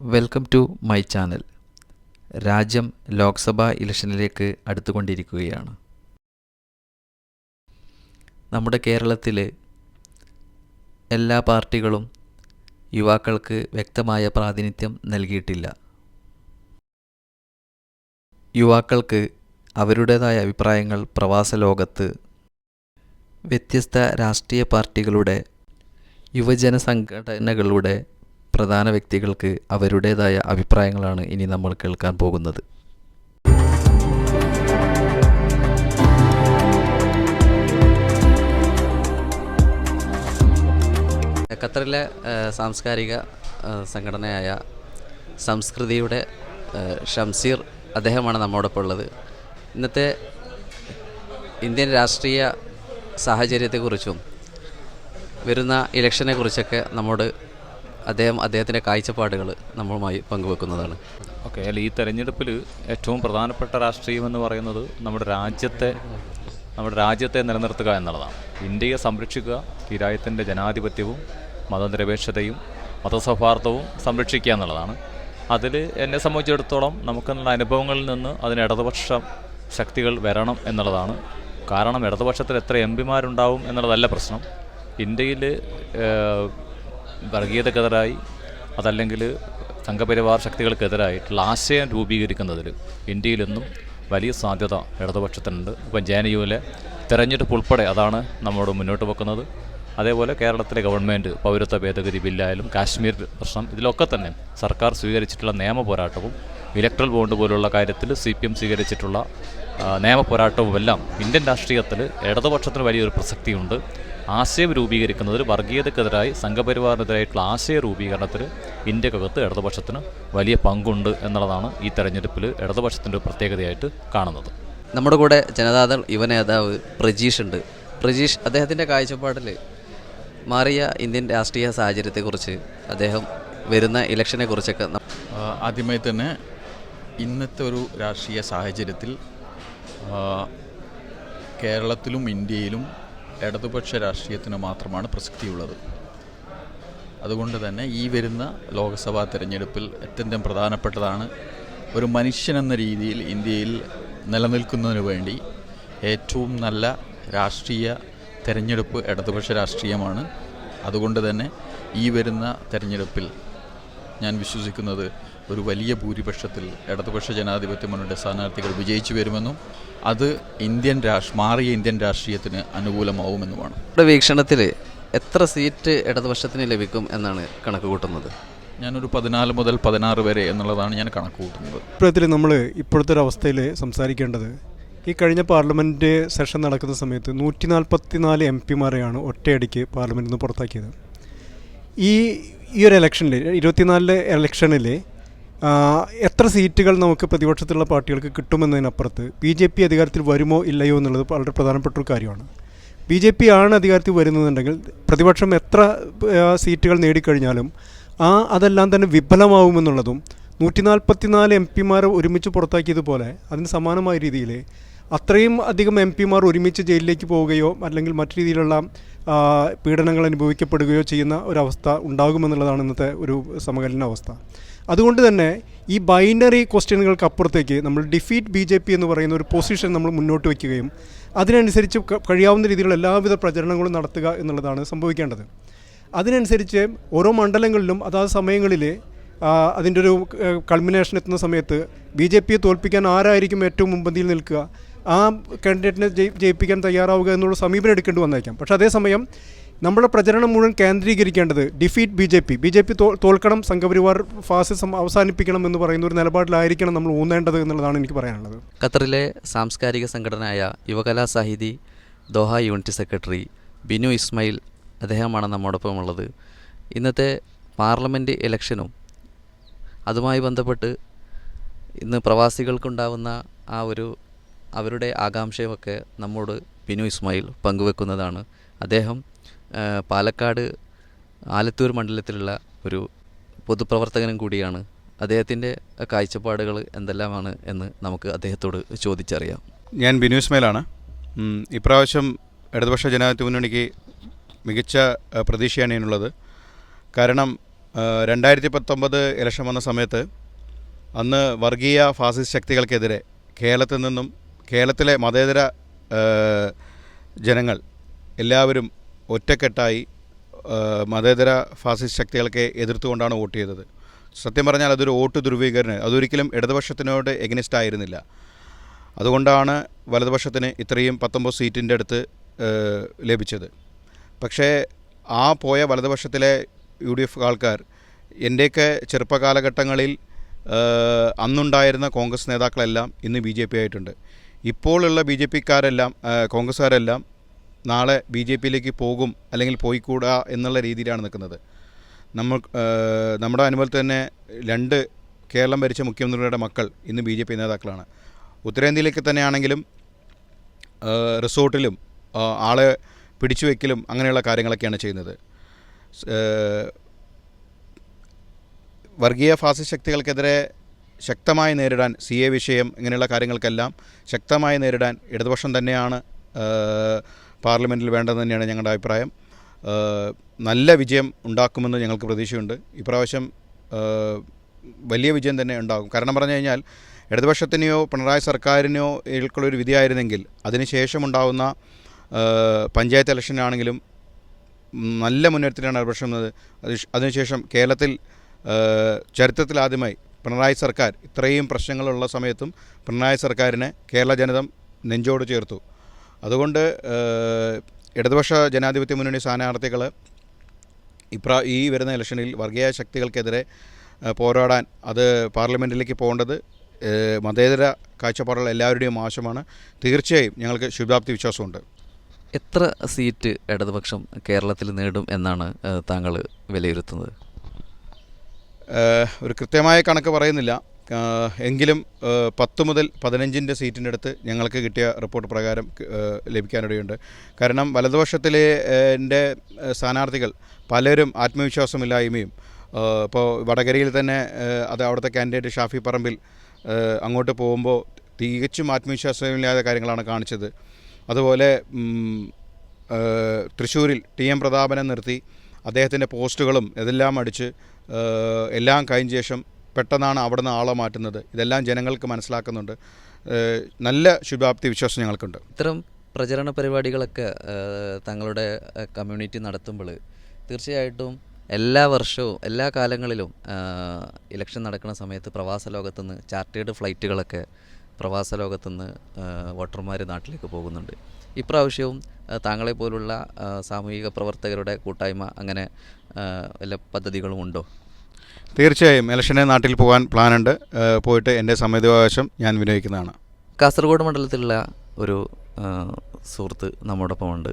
Welcome to my channel. രാജ്യം ലോക്സഭാ ഇലക്ഷനിലേക്ക് അടുത്തുകൊണ്ടിരിക്കുകയാണ്. നമ്മുടെ കേരളത്തിൽ എല്ലാ പാർട്ടികളും യുവാക്കൾക്ക് വ്യക്തമായ പ്രാതിനിധ്യം നൽകിയിട്ടില്ല. യുവാക്കൾക്ക് അവരുടേതായ അഭിപ്രായങ്ങൾ പ്രവാസ ലോകത്ത് വ്യത്യസ്ത രാഷ്ട്രീയ പാർട്ടികളുടെ യുവജന സംഘടനകളുടെ പ്രധാന വ്യക്തികൾക്ക് അവരുടേതായ അഭിപ്രായങ്ങളാണ് ഇനി നമ്മൾ കേൾക്കാൻ പോകുന്നത്. ഖത്തറിലെ സാംസ്കാരിക സംഘടനയായ സംസ്കൃതിയുടെ ഷംസീർ അദ്ദേഹമാണ് നമ്മോടൊപ്പം ഉള്ളത്. ഇന്നത്തെ ഇന്ത്യൻ രാഷ്ട്രീയ സാഹചര്യത്തെക്കുറിച്ചും വരുന്ന ഇലക്ഷനെക്കുറിച്ചൊക്കെ നമ്മോട് അദ്ദേഹം അദ്ദേഹത്തിന്റെ കാഴ്ചപ്പാടുകൾ നമ്മളുമായി പങ്കുവെക്കുന്നതാണ്. ഓക്കെ അല്ല ഈ തെരഞ്ഞെടുപ്പിൽ ഏറ്റവും പ്രധാനപ്പെട്ട രാഷ്ട്രീയം എന്ന് പറയുന്നത് നമ്മുടെ രാജ്യത്തെ നമ്മുടെ രാജ്യത്തെ നിലനിർത്തുക എന്നുള്ളതാണ്. ഇന്ത്യയെ സംരക്ഷിക്കുക ഈ രാജ്യത്തിന്റെ ജനാധിപത്യവും മതനിരപേക്ഷതയും മതസൗഹാർദ്ദവും സംരക്ഷിക്കുക എന്നുള്ളതാണ്. അതിൽ എന്നെ സംബന്ധിച്ചിടത്തോളം നമുക്കെന്നുള്ള അനുഭവങ്ങളിൽ നിന്ന് അതിന് ഇടതുപക്ഷ ശക്തികൾ വരണം എന്നുള്ളതാണ്. കാരണം ഇടതുപക്ഷത്തിൽ എത്ര എം പിമാരുണ്ടാവും എന്നുള്ളതല്ല പ്രശ്നം. ഇന്ത്യയിൽ വർഗീയതക്കെതിരായി അതല്ലെങ്കിൽ സംഘപരിവാർ ശക്തികൾക്കെതിരായിട്ടുള്ള ആശയം രൂപീകരിക്കുന്നതിൽ ഇന്ത്യയിലെന്നും വലിയ സാധ്യത ഇടതുപക്ഷത്തിനുണ്ട്. ഇപ്പം ജെ എൻ യുവിലെ തെരഞ്ഞെടുപ്പ് ഉൾപ്പെടെ അതാണ് നമ്മോട് മുന്നോട്ട് വെക്കുന്നത്. അതേപോലെ കേരളത്തിലെ ഗവൺമെന്റ് പൗരത്വ ഭേദഗതി ബില്ലായാലും കാശ്മീർ പ്രശ്നം ഇതിലൊക്കെ തന്നെ സർക്കാർ സ്വീകരിച്ചിട്ടുള്ള നിയമ പോരാട്ടവും ഇലക്ട്രൽ ബോണ്ട് പോലുള്ള കാര്യത്തിൽ സി പി എം സ്വീകരിച്ചിട്ടുള്ള നിയമ പോരാട്ടവും എല്ലാം ഇന്ത്യൻ രാഷ്ട്രീയത്തിൽ ഇടതുപക്ഷത്തിന് വലിയൊരു പ്രസക്തിയുണ്ട്. ആശയം രൂപീകരിക്കുന്നതിൽ വർഗീയതക്കെതിരായി സംഘപരിവാറിനെതിരായിട്ടുള്ള ആശയ രൂപീകരണത്തിൽ ഇന്ത്യക്കകത്ത് ഇടതുപക്ഷത്തിന് വലിയ പങ്കുണ്ട് എന്നുള്ളതാണ് ഈ തെരഞ്ഞെടുപ്പിൽ ഇടതുപക്ഷത്തിന്റെ ഒരു പ്രത്യേകതയായിട്ട് കാണുന്നത്. നമ്മുടെ കൂടെ ജനതാദൾ യുവ നേതാവ് പ്രജീഷ് ഉണ്ട്. പ്രജീഷ് അദ്ദേഹത്തിന്റെ കാഴ്ചപ്പാടിൽ മാറിയ ഇന്ത്യൻ രാഷ്ട്രീയ സാഹചര്യത്തെക്കുറിച്ച് അദ്ദേഹം വരുന്ന ഇലക്ഷനെ കുറിച്ചൊക്കെ ആദ്യമായി തന്നെ ഇന്നത്തെ ഒരു രാഷ്ട്രീയ സാഹചര്യത്തിൽ കേരളത്തിലും ഇന്ത്യയിലും ഇടതുപക്ഷ രാഷ്ട്രീയത്തിന് മാത്രമാണ് പ്രസക്തിയുള്ളത്. അതുകൊണ്ട് തന്നെ ഈ വരുന്ന ലോക്സഭാ തിരഞ്ഞെടുപ്പിൽ അത്യന്തം പ്രധാനപ്പെട്ടതാണ് ഒരു മനുഷ്യനെന്ന രീതിയിൽ ഇന്ത്യയിൽ നിലനിൽക്കുന്നതിന് വേണ്ടി ഏറ്റവും നല്ല രാഷ്ട്രീയ തെരഞ്ഞെടുപ്പ് ഇടതുപക്ഷ രാഷ്ട്രീയമാണ്. അതുകൊണ്ട് തന്നെ ഈ വരുന്ന തെരഞ്ഞെടുപ്പിൽ ഞാൻ വിശ്വസിക്കുന്നത് ഒരു വലിയ ഭൂരിപക്ഷത്തിൽ ഇടതുപക്ഷ ജനാധിപത്യ മുന്നണിയുടെ സ്ഥാനാർത്ഥികൾ വിജയിച്ചു വരുമെന്നും അത് ഇന്ത്യൻ രാഷ്ട്ര മാറിയ ഇന്ത്യൻ രാഷ്ട്രീയത്തിന് അനുകൂലമാവുമെന്നുമാണ്. നമ്മുടെ വീക്ഷണത്തിൽ എത്ര സീറ്റ് ഇടതുപക്ഷത്തിന് ലഭിക്കും എന്നാണ് കണക്ക് കൂട്ടുന്നത് ഞാനൊരു പതിനാല് മുതൽ പതിനാറ് വരെ എന്നുള്ളതാണ് ഞാൻ കണക്ക് കൂട്ടുന്നത് ഇപ്പോഴത്തിൽ നമ്മൾ ഇപ്പോഴത്തെ ഒരു അവസ്ഥയിൽ സംസാരിക്കേണ്ടത് ഈ കഴിഞ്ഞ പാർലമെന്റ് സെഷൻ നടക്കുന്ന സമയത്ത് നൂറ്റി നാൽപ്പത്തി നാല് എം പിമാരെയാണ് ഒറ്റയടിക്ക് പാർലമെന്റിൽ നിന്ന് പുറത്താക്കിയത്. ഈ ഈ ഒരു ഇലക്ഷനിൽ ഇരുപത്തിനാലിലെ ഇലക്ഷനിൽ എത്ര സീറ്റുകൾ നമുക്ക് പ്രതിപക്ഷത്തിലുള്ള പാർട്ടികൾക്ക് കിട്ടുമെന്നതിനപ്പുറത്ത് ബി ജെ പി അധികാരത്തിൽ വരുമോ ഇല്ലയോ എന്നുള്ളത് വളരെ പ്രധാനപ്പെട്ട ഒരു കാര്യമാണ്. ബി ജെ പി ആണ് അധികാരത്തിൽ വരുന്നതെന്നുണ്ടെങ്കിൽ പ്രതിപക്ഷം എത്ര സീറ്റുകൾ നേടിക്കഴിഞ്ഞാലും ആ അതെല്ലാം തന്നെ വിഫലമാവുമെന്നുള്ളതും നൂറ്റി നാൽപ്പത്തിനാല് എം പിമാരെ ഒരുമിച്ച് പുറത്താക്കിയതുപോലെ അതിന് സമാനമായ രീതിയിൽ അത്രയും അധികം എം പിമാർ ഒരുമിച്ച് ജയിലിലേക്ക് പോവുകയോ അല്ലെങ്കിൽ മറ്റു രീതിയിലുള്ള പീഡനങ്ങൾ അനുഭവിക്കപ്പെടുകയോ ചെയ്യുന്ന ഒരവസ്ഥ ഉണ്ടാകുമെന്നുള്ളതാണ് ഇന്നത്തെ ഒരു സമകാലീന അവസ്ഥ. അതുകൊണ്ട് തന്നെ ഈ ബൈനറി ക്വസ്റ്റ്യനുകൾക്ക് അപ്പുറത്തേക്ക് നമ്മൾ ഡിഫീറ്റ് ബി ജെ പി എന്ന് പറയുന്ന ഒരു പൊസിഷൻ നമ്മൾ മുന്നോട്ട് വയ്ക്കുകയും അതിനനുസരിച്ച് കഴിയാവുന്ന രീതിയിലുള്ള എല്ലാവിധ പ്രചരണങ്ങളും നടത്തുക എന്നുള്ളതാണ് സംഭവിക്കേണ്ടത്. അതിനനുസരിച്ച് ഓരോ മണ്ഡലങ്ങളിലും അതാത് സമയങ്ങളിൽ അതിന്റെ ഒരു കൾമിനേഷൻ എത്തുന്ന സമയത്ത് ബി ജെ പിയെ തോൽപ്പിക്കാൻ ആരായിരിക്കും ഏറ്റവും മുമ്പന്തിയിൽ നിൽക്കുക? ആ കാൻഡിഡേറ്റിനെ ജയി ജയിപ്പിക്കാൻ തയ്യാറാവുക എന്നുള്ള സമീപനം എടുക്കേണ്ടി വന്നേക്കാം. പക്ഷേ അതേസമയം നമ്മുടെ പ്രചരണം മുഴുവൻ കേന്ദ്രീകരിക്കേണ്ടത് defeat B J P B J P തോൽക്കണം Sangh Parivar fascism അവസാനിപ്പിക്കണം എന്ന് പറയുന്ന ഒരു നിലപാടിലായിരിക്കണം നമ്മൾ ഊന്നേണ്ടത് എന്നുള്ളതാണ് എനിക്ക് പറയാനുള്ളത്. ഖത്തറിലെ സാംസ്കാരിക സംഘടനയായ Yuvakala Sahithi Doha unit secretary Binu Ismail അദ്ദേഹമാണ് നമ്മോടൊപ്പം ഉള്ളത് ഇന്നത്തെ പാർലമെന്റ് ഇലക്ഷനും അതുമായി ബന്ധപ്പെട്ട് ഇന്ന് പ്രവാസികൾക്കുണ്ടാവുന്ന ആ ഒരു അവരുടെ ആകാംക്ഷയുമൊക്കെ നമ്മോട് ബിനു ഇസ്മായിൽ പങ്കുവെക്കുന്നതാണ്. അദ്ദേഹം പാലക്കാട് ആലത്തൂർ മണ്ഡലത്തിലുള്ള ഒരു പൊതുപ്രവർത്തകനും കൂടിയാണ്. അദ്ദേഹത്തിന്റെ കാഴ്ചപ്പാടുകൾ എന്തെല്ലാമാണ് എന്ന് നമുക്ക് അദ്ദേഹത്തോട് ചോദിച്ചറിയാം. ഞാൻ ബിനു ഇസ്മയിലാണ്. ഇപ്രാവശ്യം ഇടതുപക്ഷ ജനാധിപത്യ മുന്നണിക്ക് മികച്ച പ്രതീക്ഷയാണ് ഇതിനുള്ളത്. കാരണം രണ്ടായിരത്തി പത്തൊമ്പത് ഇലക്ഷൻ വന്ന സമയത്ത് അന്ന് വർഗീയ ഫാസിസ്റ്റ് ശക്തികൾക്കെതിരെ കേരളത്തിൽ നിന്നും കേരളത്തിലെ മതേതര ജനങ്ങൾ എല്ലാവരും ഒറ്റക്കെട്ടായി മതേതര ഫാസിസ്റ്റ് ശക്തികൾക്ക് എതിർത്തുകൊണ്ടാണ് വോട്ട് ചെയ്തത്. സത്യം പറഞ്ഞാൽ അതൊരു വോട്ട് ധ്രുവീകരണം അതൊരിക്കലും ഇടതുപക്ഷത്തിനോട് എഗനിസ്റ്റ് ആയിരുന്നില്ല. അതുകൊണ്ടാണ് വലതുപക്ഷത്തിന് ഇത്രയും പത്തൊമ്പത് സീറ്റിന്റെ അടുത്ത് ലഭിച്ചത്. പക്ഷേ ആ പോയ വലതുപക്ഷത്തിലെ യു ഡി എഫ് ആൾക്കാർ എന്റെയൊക്കെ ചെറുപ്പകാലഘട്ടങ്ങളിൽ അന്നുണ്ടായിരുന്ന കോൺഗ്രസ് നേതാക്കളെല്ലാം ഇന്ന് ബി ജെ പി ആയിട്ടുണ്ട്. ഇപ്പോഴുള്ള ബി ജെ പിക്കാരെല്ലാം കോൺഗ്രസ്സുകാരെല്ലാം നാളെ ബി ജെ പിയിലേക്ക് പോകും അല്ലെങ്കിൽ പോയിക്കൂടാ എന്നുള്ള രീതിയിലാണ് നിൽക്കുന്നത്. നമ്മൾ നമ്മുടെ അനുഭവത്തിൽ തന്നെ രണ്ട് കേരളം ഭരിച്ച മുഖ്യമന്ത്രിയുടെ മക്കൾ ഇന്ന് ബി ജെ പി നേതാക്കളാണ്. ഉത്തരേന്ത്യയിലേക്ക് തന്നെയാണെങ്കിലും റിസോർട്ടിലും ആളെ പിടിച്ചു വയ്ക്കലും അങ്ങനെയുള്ള കാര്യങ്ങളൊക്കെയാണ് ചെയ്യുന്നത്. വർഗീയ ഫാസിസ്റ്റ് ശക്തികൾക്കെതിരെ ശക്തമായി നേരിടാൻ സി എ വിഷയം ഇങ്ങനെയുള്ള കാര്യങ്ങൾക്കെല്ലാം ശക്തമായി നേരിടാൻ ഇടതുപക്ഷം തന്നെയാണ് പാർലമെന്റിൽ വേണ്ടതെന്ന് തന്നെയാണ് ഞങ്ങളുടെ അഭിപ്രായം. നല്ല വിജയം ഉണ്ടാക്കുമെന്ന് ഞങ്ങൾക്ക് പ്രതീക്ഷയുണ്ട്. ഇപ്രാവശ്യം വലിയ വിജയം തന്നെ ഉണ്ടാകും. കാരണം പറഞ്ഞു കഴിഞ്ഞാൽ ഇടതുപക്ഷത്തിനെയോ പിണറായി സർക്കാരിനെയോ ഒരു വിധിയായിരുന്നെങ്കിൽ അതിനുശേഷം ഉണ്ടാകുന്ന പഞ്ചായത്ത് ഇലക്ഷനാണെങ്കിലും നല്ല മുന്നേറ്റത്തിലാണ് ഇടതുപക്ഷം അതിനുശേഷം കേരളത്തിൽ ചരിത്രത്തിലാദ്യമായി പിണറായി സർക്കാർ ഇത്രയും പ്രശ്നങ്ങളുള്ള സമയത്തും പിണറായി സർക്കാരിനെ കേരള ജനത നെഞ്ചോട് ചേർത്തു. അതുകൊണ്ട് ഇടതുപക്ഷ ജനാധിപത്യ മുന്നണി സ്ഥാനാർത്ഥികൾ ഇപ്രാ ഈ വരുന്ന ഇലക്ഷനിൽ വർഗീയ ശക്തികൾക്കെതിരെ പോരാടാൻ അത് പാർലമെന്റിലേക്ക് പോകേണ്ടത് മതേതര കാഴ്ചപ്പാടുള്ള എല്ലാവരുടെയും ആവശ്യമാണ്. തീർച്ചയായും ഞങ്ങൾക്ക് ശുഭാപ്തി വിശ്വാസമുണ്ട്. എത്ര സീറ്റ് ഇടതുപക്ഷം കേരളത്തിൽ നേടും എന്നാണ് താങ്കൾ വിലയിരുത്തുന്നത്? ഒരു കൃത്യമായ കണക്ക് പറയുന്നില്ല. എങ്കിലും പത്ത് മുതൽ പതിനഞ്ചിന്റെ സീറ്റിന്റെ അടുത്ത് ഞങ്ങൾക്ക് കിട്ടിയ റിപ്പോർട്ട് പ്രകാരം ലഭിക്കാനിടയുണ്ട്. കാരണം വലതുപക്ഷത്തിലെ എന്റെ സ്ഥാനാർത്ഥികൾ പലരും ആത്മവിശ്വാസമില്ലായ്മയും ഇപ്പോൾ വടകരയിൽ തന്നെ അത് അവിടുത്തെ കാൻഡിഡേറ്റ് ഷാഫി പറമ്പിൽ അങ്ങോട്ട് പോകുമ്പോൾ തികച്ചും ആത്മവിശ്വാസമില്ലാത്ത കാര്യങ്ങളാണ് കാണിച്ചത്. അതുപോലെ തൃശ്ശൂരിൽ ടി എം പ്രതാപനെ നിർത്തി അദ്ദേഹത്തിന്റെ പോസ്റ്റുകളും ഇതെല്ലാം അടിച്ച് എല്ലാം കഴിഞ്ഞ ശേഷം പെട്ടെന്നാണ് അവിടെ നിന്ന് ആളെ മാറ്റുന്നത്. ഇതെല്ലാം ജനങ്ങൾക്ക് മനസ്സിലാക്കുന്നുണ്ട്. നല്ല ശുഭാപ്തി വിശ്വാസം ഞങ്ങൾക്കുണ്ട്. ഇത്തരം പ്രചരണ പരിപാടികളൊക്കെ തങ്ങളുടെ കമ്മ്യൂണിറ്റി നടത്തുമ്പോൾ തീർച്ചയായിട്ടും എല്ലാ വർഷവും എല്ലാ കാലങ്ങളിലും ഇലക്ഷൻ നടക്കുന്ന സമയത്ത് പ്രവാസ ലോകത്തുനിന്ന് ചാർട്ടേഡ് ഫ്ലൈറ്റുകളൊക്കെ പ്രവാസ ലോകത്തുനിന്ന് വോട്ടർമാർ നാട്ടിലേക്ക് പോകുന്നുണ്ട്. ഇപ്രാവശ്യവും താങ്കളെപ്പോലുള്ള താങ്കളെ പോലുള്ള സാമൂഹിക പ്രവർത്തകരുടെ കൂട്ടായ്മ അങ്ങനെ വല്ല പദ്ധതികളും ഉണ്ടോ? തീർച്ചയായും. ഇലക്ഷന് നാട്ടിൽ പോകാൻ പ്ലാനുണ്ട്. ഉണ്ട് പോയിട്ട് എന്റെ സമ്മതിവകാശം ഞാൻ വിനിയോഗിക്കുന്നതാണ്. കാസർഗോഡ് മണ്ഡലത്തിലുള്ള ഒരു സുഹൃത്ത് നമ്മോടൊപ്പമുണ്ട്.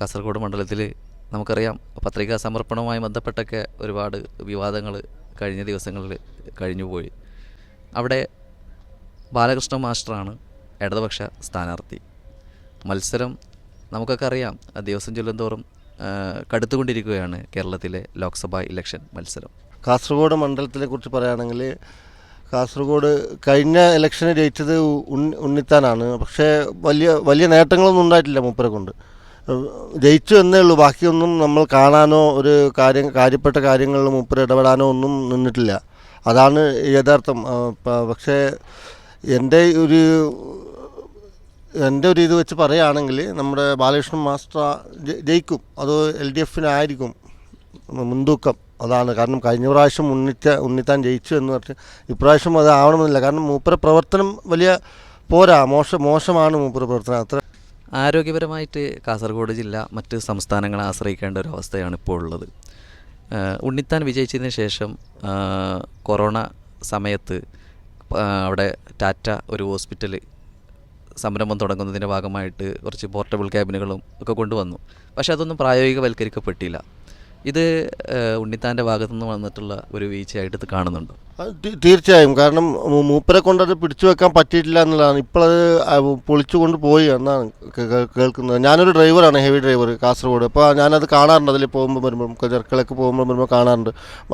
കാസർഗോഡ് മണ്ഡലത്തിൽ നമുക്കറിയാം പത്രികാ സമർപ്പണവുമായി ബന്ധപ്പെട്ടൊക്കെ ഒരുപാട് വിവാദങ്ങൾ കഴിഞ്ഞ ദിവസങ്ങളിൽ കഴിഞ്ഞുപോയി. അവിടെ ബാലകൃഷ്ണ മാസ്റ്ററാണ് ഇടതുപക്ഷ സ്ഥാനാർത്ഥി. മത്സരം നമുക്കൊക്കെ അറിയാം. ദിവസം ചൊല്ലുന്തോറും തോറും കടുത്തുകൊണ്ടിരിക്കുകയാണ് കേരളത്തിലെ ലോക്സഭാ ഇലക്ഷൻ മത്സരം. കാസർഗോഡ് മണ്ഡലത്തിനെ കുറിച്ച് പറയുകയാണെങ്കിൽ കാസർഗോഡ് കഴിഞ്ഞ ഇലക്ഷന് ജയിച്ചത് ഉണ്ണി ഉണ്ണിത്താനാണ്. പക്ഷേ വലിയ വലിയ നേട്ടങ്ങളൊന്നും ഉണ്ടായിട്ടില്ല മൂപ്പരെ കൊണ്ട്. ജയിച്ചു എന്നേ ഉള്ളൂ. ബാക്കിയൊന്നും നമ്മൾ കാണാനോ ഒരു കാര്യം കാര്യപ്പെട്ട കാര്യങ്ങളിൽ മൂപ്പര് ഇടപെടാനോ ഒന്നും നിന്നിട്ടില്ല. അതാണ് യഥാർത്ഥം. പക്ഷേ എന്റെ ഒരു എന്റെ ഒരു ഇത് വെച്ച് പറയുകയാണെങ്കിൽ നമ്മുടെ ബാലകൃഷ്ണൻ മാസ്റ്റർ ജയിക്കും. അത് എൽ ഡി എഫിനായിരിക്കും. മുൻതൂക്കം അതാണ്. കാരണം കഴിഞ്ഞ പ്രാവശ്യം ഉണ്ണിച്ച ഉണ്ണിത്താൻ ജയിച്ചു എന്ന് പറഞ്ഞ് ഇപ്രാവശ്യം അത് ആവണമെന്നില്ല. കാരണം മൂപ്പര പ്രവർത്തനം വലിയ പോരാ. മോശം മോശമാണ് മൂപ്പര പ്രവർത്തനം. അത്ര ആരോഗ്യപരമായിട്ട് കാസർഗോഡ് ജില്ല മറ്റ് സംസ്ഥാനങ്ങളെ ആശ്രയിക്കേണ്ട ഒരു അവസ്ഥയാണ് ഇപ്പോൾ ഉള്ളത്. ഉണ്ണിത്താൻ വിജയിച്ചതിന് ശേഷം കൊറോണ സമയത്ത് അവിടെ ടാറ്റ ഒരു ഹോസ്പിറ്റൽ സംരംഭം തുടങ്ങുന്നതിന്റെ ഭാഗമായിട്ട് കുറച്ച് പോർട്ടബിൾ ക്യാബിനുകളും ഒക്കെ കൊണ്ടുവന്നു. പക്ഷേ അതൊന്നും പ്രായോഗികവൽക്കരിക്കപ്പെട്ടില്ല. ഇത് ഉണ്ണിത്താന്റെ ഉണ്ണിത്താന്റെ ഭാഗത്തു നിന്ന് വന്നിട്ടുള്ള ഒരു വീഴ്ചയായിട്ട് ഇത് കാണുന്നുണ്ട്. അത് തീർച്ചയായും. കാരണം മൂപ്പരെ കൊണ്ട് അത് പിടിച്ചു വെക്കാൻ പറ്റിയിട്ടില്ല എന്നുള്ളതാണ്. ഇപ്പോഴത് പൊളിച്ചു കൊണ്ട് പോയി എന്നാണ് കേൾക്കുന്നത്. ഞാനൊരു ഡ്രൈവറാണ് ഹെവി ഡ്രൈവർ കാസർഗോഡ്. അപ്പോൾ ഞാനത് കാണാറുണ്ട്. അതിൽ പോകുമ്പോൾ വരുമ്പോൾ ചെറുക്കളൊക്കെ പോകുമ്പോൾ വരുമ്പോൾ കാണാറുണ്ട്.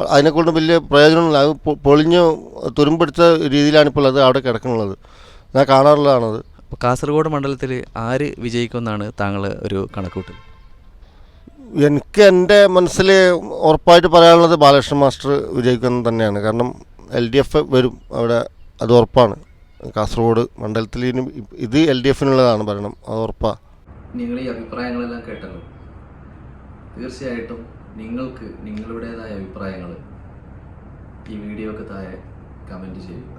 അതിനെക്കൊണ്ട് വലിയ പ്രയോജനമില്ല അത് പൊളിഞ്ഞ് തുരുമ്പെടുത്ത രീതിയിലാണ് ഇപ്പോൾ അത് അവിടെ കിടക്കുന്നുള്ളത് ഞാൻ കാണാറുള്ളതാണത്. അപ്പോൾ കാസർഗോഡ് മണ്ഡലത്തിൽ ആര് വിജയിക്കുമെന്നാണ് താങ്കൾ ഒരു കണക്കൂട്ടൽ എനിക്ക് എന്റെ മനസ്സിൽ ഉറപ്പായിട്ട് പറയാനുള്ളത് ബാലകൃഷ്ണൻ മാസ്റ്റർ വിജയിക്കുന്നത് തന്നെയാണ്. കാരണം എൽ ഡി എഫ് വരും. അവിടെ അത് ഉറപ്പാണ്. കാസർഗോഡ് മണ്ഡലത്തിൽ ഇത് എൽ ഡി എഫിനുള്ളതാണ് ഭരണം. അത് ഉറപ്പാണ് നിങ്ങൾ ഈ അഭിപ്രായങ്ങളെല്ലാം കേട്ടല്ലോ. തീർച്ചയായിട്ടും നിങ്ങൾക്ക് നിങ്ങളുടേതായ അഭിപ്രായങ്ങൾ ഈ വീഡിയോക്ക് താഴെ കമന്റ് ചെയ്യുക.